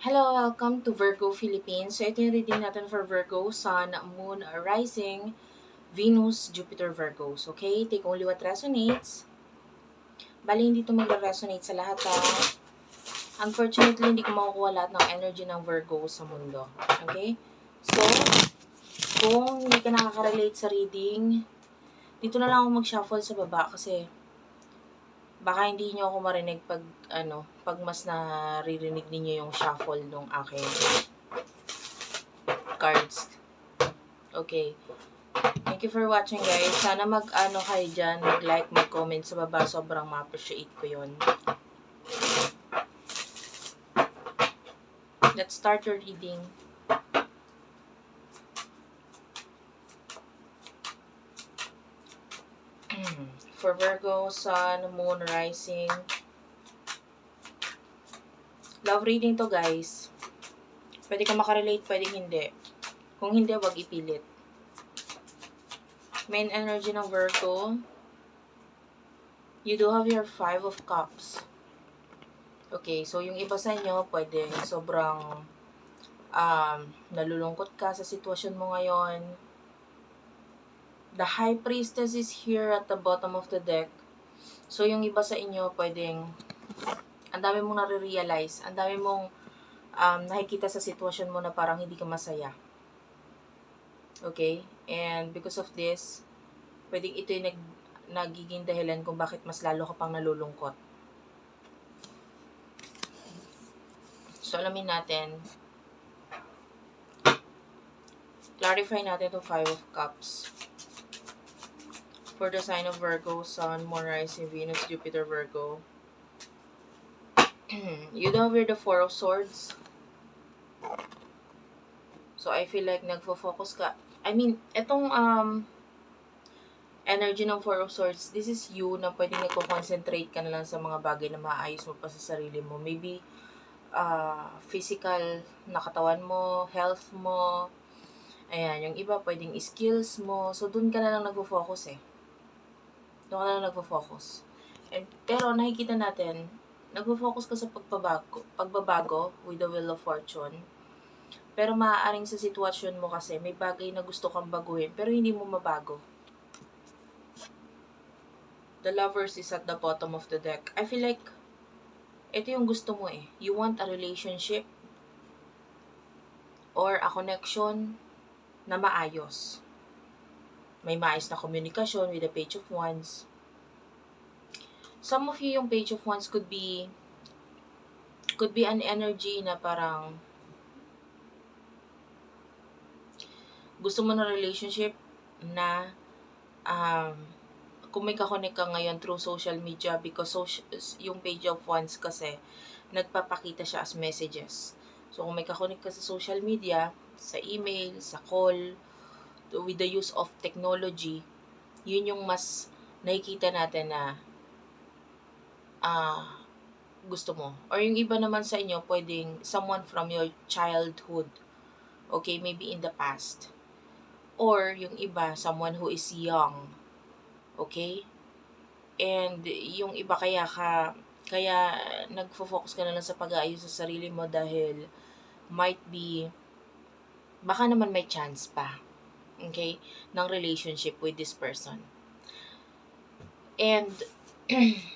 Hello, welcome to Virgo Philippines. So, ito yung reading natin for Virgo, Sun, Moon, Rising, Venus, Jupiter, Virgos. Okay? Take only what resonates. Bali, hindi ito magre-resonate sa lahat ha. Unfortunately, hindi ko makukuha lahat ng energy ng Virgo sa mundo. Okay? So, kung hindi ka nakaka-relate sa reading, dito na lang ako mag-shuffle sa baba kasi baka hindi nyo ako marinig pag ano, pag mas naririnig ninyo yung shuffle ng aking cards. Okay. Thank you for watching guys. Sana mag ano kayo dyan, mag like, mag comment sa baba. Sobrang ma-appreciate ko yon. Let's start your reading. For Virgo, Sun, Moon, Rising. Love reading to guys. Pwede ka makarelate, pwede hindi. Kung hindi, wag ipilit. Main energy ng Virgo. You do have your Five of Cups. Okay, so yung iba sa inyo, pwede sobrang um, nalulungkot ka sa sitwasyon mo ngayon The High Priestess is here at the bottom of the deck. So, yung iba sa inyo, pwedeng, ang dami mong nare-realize, ang dami mong um, nakikita sa sitwasyon mo na parang hindi ka masaya. Okay? And because of this, pwedeng ito yung nag, nagiging dahilan kung bakit mas lalo ka pang nalulungkot. So, alamin natin. Clarify natin itong Five of Cups for the sign of Virgo, Sun, Moon, Rising, Venus, Jupiter, Virgo. you know we're the Four of Swords. So, I feel like nagfo-focus ka. I mean, etong um, energy ng Four of Swords, this is you na pwedeng nagko-concentrate ka na lang sa mga bagay na maayos mo pa sa sarili mo. Maybe, uh, physical na katawan mo, health mo, ayan, yung iba pwedeng skills mo. So, dun ka na lang nagfo-focus eh. Doon na nagpo-focus. And, pero nakikita natin, nagpo-focus ka sa pagbabago, pagbabago with the wheel of fortune. Pero maaaring sa sitwasyon mo kasi, may bagay na gusto kang baguhin, pero hindi mo mabago. The lovers is at the bottom of the deck. I feel like, ito yung gusto mo eh. You want a relationship or a connection na maayos may maayos na komunikasyon with the Page of Wands. Some of you, yung Page of Wands could be could be an energy na parang gusto mo na relationship na um, kung may kakonek ka ngayon through social media because social, yung page of wands kasi nagpapakita siya as messages. So kung may kakonek ka sa social media, sa email, sa call, with the use of technology, yun yung mas nakikita natin na uh, gusto mo. Or yung iba naman sa inyo, pwedeng someone from your childhood. Okay, maybe in the past. Or yung iba, someone who is young. Okay? And yung iba kaya ka, kaya nagfo-focus ka na lang sa pag-aayos sa sarili mo dahil might be, baka naman may chance pa okay, ng relationship with this person. And,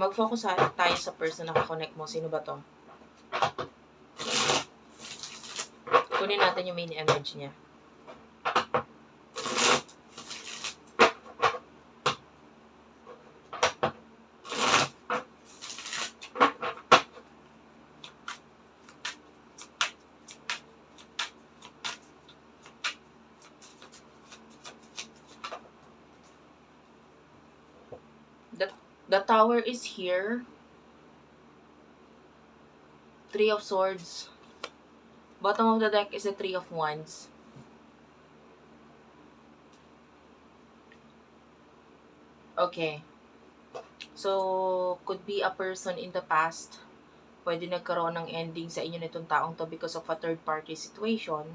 mag-focus tayo sa person na kakonect mo. Sino ba to? Kunin natin yung main energy niya. The tower is here. Three of swords. Bottom of the deck is a three of wands. Okay. So, could be a person in the past. Pwede nagkaroon ng ending sa inyo nitong taong to because of a third party situation.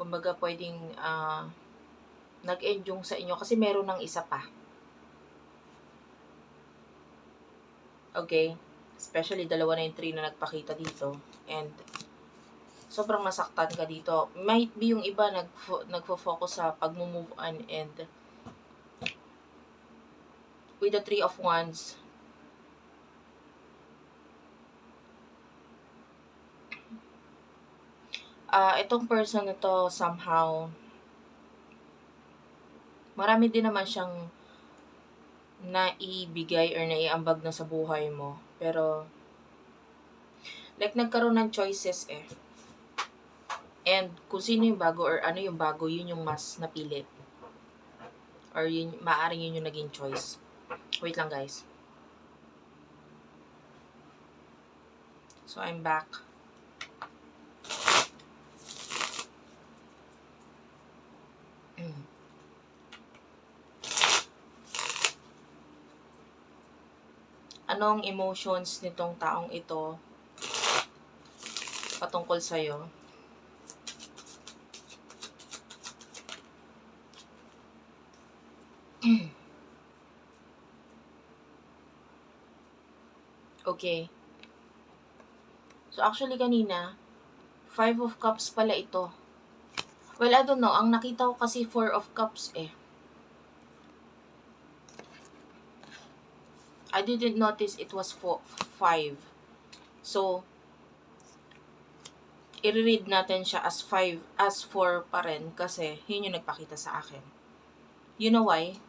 Kumbaga, pwedeng uh, nag-end yung sa inyo kasi meron ng isa pa. Okay? Especially, dalawa na yung three na nagpakita dito. And, sobrang nasaktan ka dito. Might be yung iba nag nagfo-focus sa pag-move on and with the three of wands, ah itong person na to somehow marami din naman siyang naibigay or naiambag na sa buhay mo. Pero, like, nagkaroon ng choices eh. And, kung sino yung bago or ano yung bago, yun yung mas napili. Or yun, maaaring yun yung naging choice. Wait lang, guys. So, I'm back. Anong emotions nitong taong ito patungkol sa'yo? okay. So, actually kanina, Five of Cups pala ito. Well, I don't know. Ang nakita ko kasi Four of Cups eh. I didn't notice it was four, five. So, i-read natin siya as five, as four pa rin kasi yun yung nagpakita sa akin. You know why?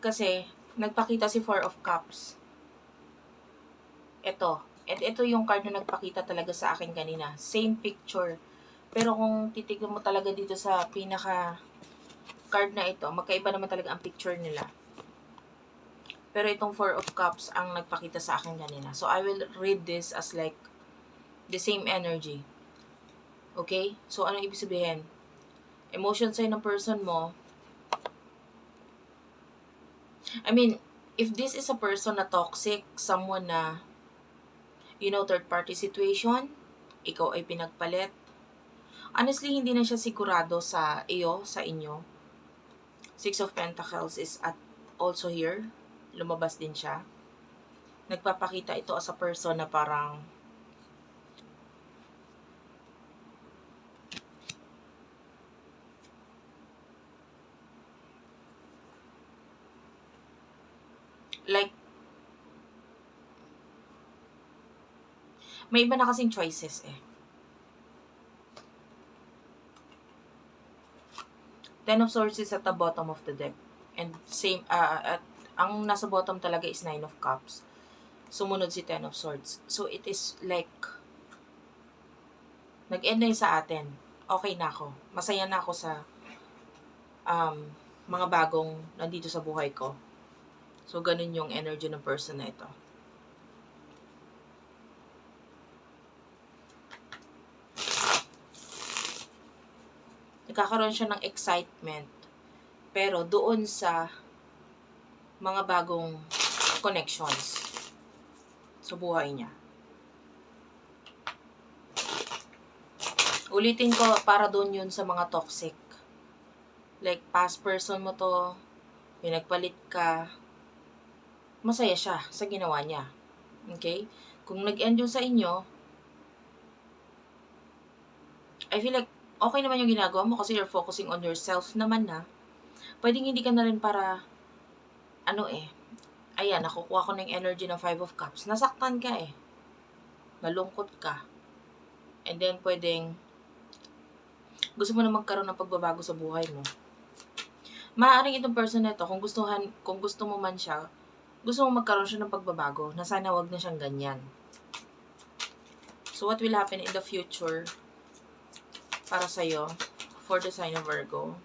Kasi, nagpakita si Four of Cups. Ito. At ito yung card na nagpakita talaga sa akin kanina. Same picture. Pero kung titignan mo talaga dito sa pinaka card na ito, magkaiba naman talaga ang picture nila. Pero itong Four of Cups ang nagpakita sa akin kanina. So, I will read this as like the same energy. Okay? So, ano ibig sabihin? Emotion sa'yo ng person mo. I mean, if this is a person na toxic, someone na, you know, third party situation, ikaw ay pinagpalit, honestly, hindi na siya sigurado sa iyo, sa inyo. Six of Pentacles is at also here lumabas din siya. Nagpapakita ito as a person na parang like may iba na kasing choices eh. Ten of Swords is at the bottom of the deck. And same, uh, at ang nasa bottom talaga is Nine of Cups. Sumunod si Ten of Swords. So, it is like, nag-end na sa atin. Okay na ako. Masaya na ako sa um, mga bagong nandito sa buhay ko. So, ganun yung energy ng person na ito. Nagkakaroon siya ng excitement. Pero doon sa mga bagong connections sa buhay niya. Ulitin ko, para doon yun sa mga toxic. Like, past person mo to, pinagpalit ka, masaya siya sa ginawa niya. Okay? Kung nag-end yun sa inyo, I feel like okay naman yung ginagawa mo kasi you're focusing on yourself naman na. Pwedeng hindi ka na rin para ano eh, ayan, nakukuha ko ng energy ng Five of Cups. Nasaktan ka eh. Nalungkot ka. And then, pwedeng, gusto mo na magkaroon ng pagbabago sa buhay mo. Maaaring itong person na ito, kung, gustuhan, kung gusto mo man siya, gusto mo magkaroon siya ng pagbabago, na sana wag na siyang ganyan. So, what will happen in the future para sa'yo for the sign of Virgo?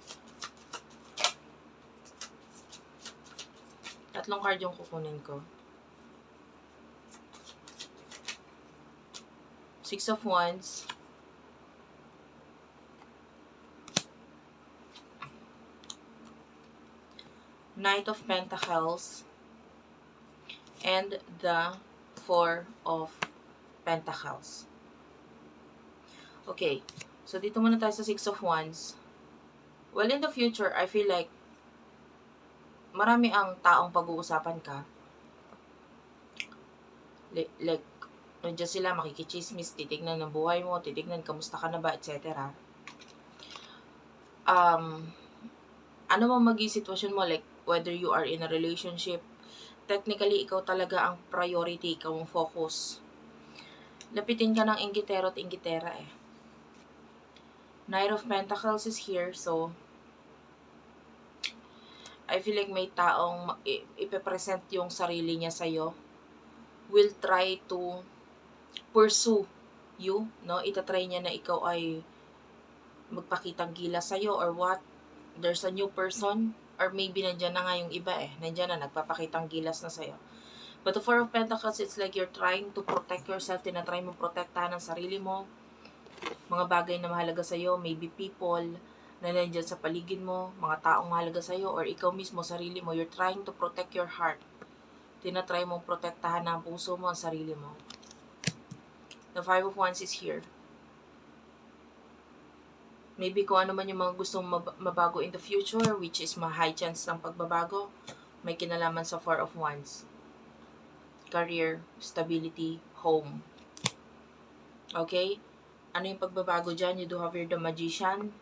Tatlong card yung kukunin ko. Six of Wands. Knight of Pentacles. And the Four of Pentacles. Okay. So, dito muna tayo sa Six of Wands. Well, in the future, I feel like marami ang taong pag-uusapan ka. Like, Nandiyan sila, makikichismis, titignan ng buhay mo, titignan kamusta ka na ba, etc. Um, ano man maging sitwasyon mo, like, whether you are in a relationship, technically, ikaw talaga ang priority, ikaw ang focus. Lapitin ka ng inggitero at inggitera eh. Knight of Pentacles is here, so I feel like may taong ipepresent yung sarili niya sa'yo. Will try to pursue you, no? Itatry niya na ikaw ay magpakitang gila sa'yo or what. There's a new person or maybe nandyan na nga yung iba eh. Nandyan na, nagpapakitang gilas na sa'yo. But the Four of Pentacles, it's like you're trying to protect yourself, tinatry mo protektahan ang sarili mo, mga bagay na mahalaga sa'yo, maybe people na nandyan sa paligid mo, mga taong mahalaga sa'yo, or ikaw mismo, sarili mo, you're trying to protect your heart. Tinatry mong protektahan ang puso mo, ang sarili mo. The Five of Wands is here. Maybe kung ano man yung mga gustong mab- mabago in the future, which is ma high chance ng pagbabago, may kinalaman sa Four of Wands. Career, stability, home. Okay? Ano yung pagbabago dyan? You do have your The Magician.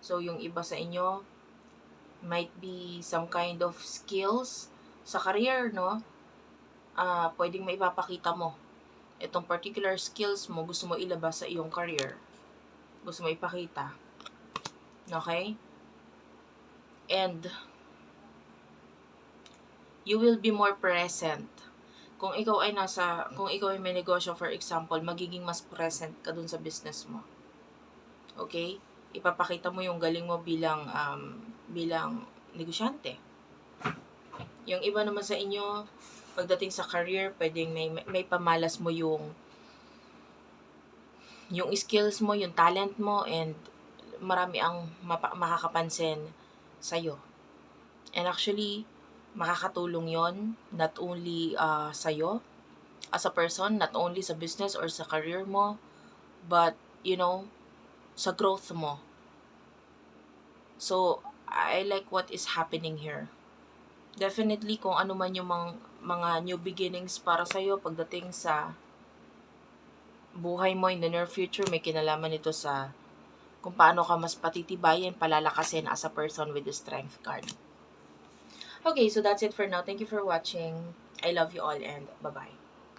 So, yung iba sa inyo, might be some kind of skills sa career, no? Ah, pwedeng maipapakita mo. Itong particular skills mo, gusto mo ilabas sa iyong career. Gusto mo ipakita. Okay? And, you will be more present. Kung ikaw ay nasa, kung ikaw ay may negosyo, for example, magiging mas present ka dun sa business mo. Okay? Ipapakita mo yung galing mo bilang, um, bilang negosyante. Yung iba naman sa inyo, pagdating sa career, pwedeng may, may pamalas mo yung yung skills mo, yung talent mo, and marami ang mapa- makakapansin sa'yo. And actually, makakatulong yon not only uh, sa'yo as a person, not only sa business or sa career mo, but, you know, sa growth mo. So, I like what is happening here. Definitely, kung ano man yung mga, mga new beginnings para sa'yo pagdating sa buhay mo in the near future, may kinalaman ito sa kung paano ka mas patitibayin, palalakasin as a person with the strength card. Okay, so that's it for now. Thank you for watching. I love you all and bye-bye.